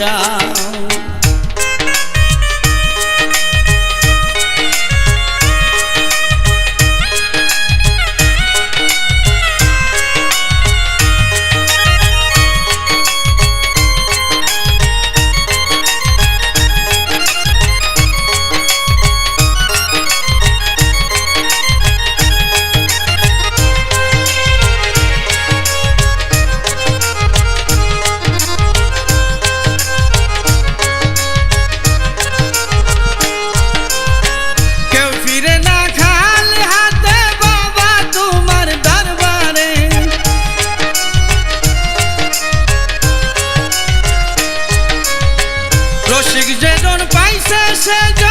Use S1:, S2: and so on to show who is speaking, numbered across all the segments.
S1: ফিরে pretend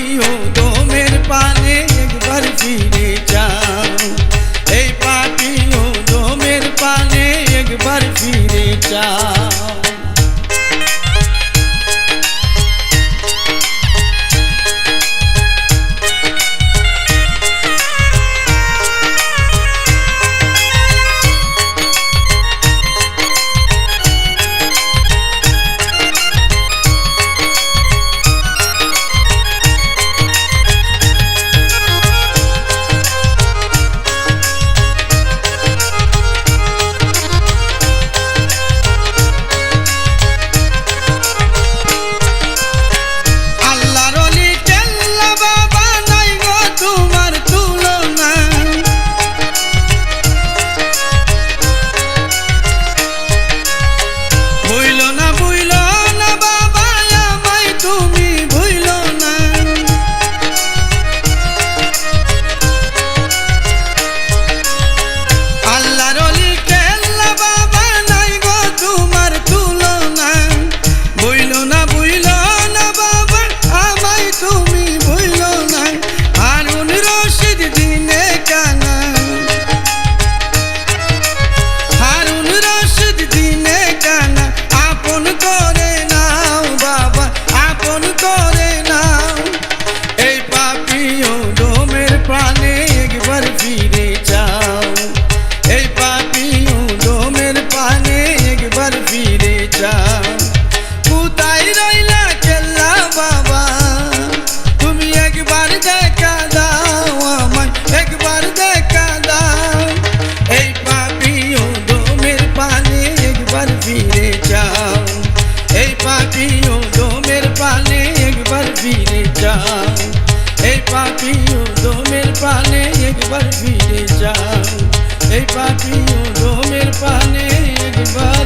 S1: mío. এই পাপি ও দোমের প্রাণে একবার ফিরে যাও। এই পাপি ও দোমের প্রাণে একবার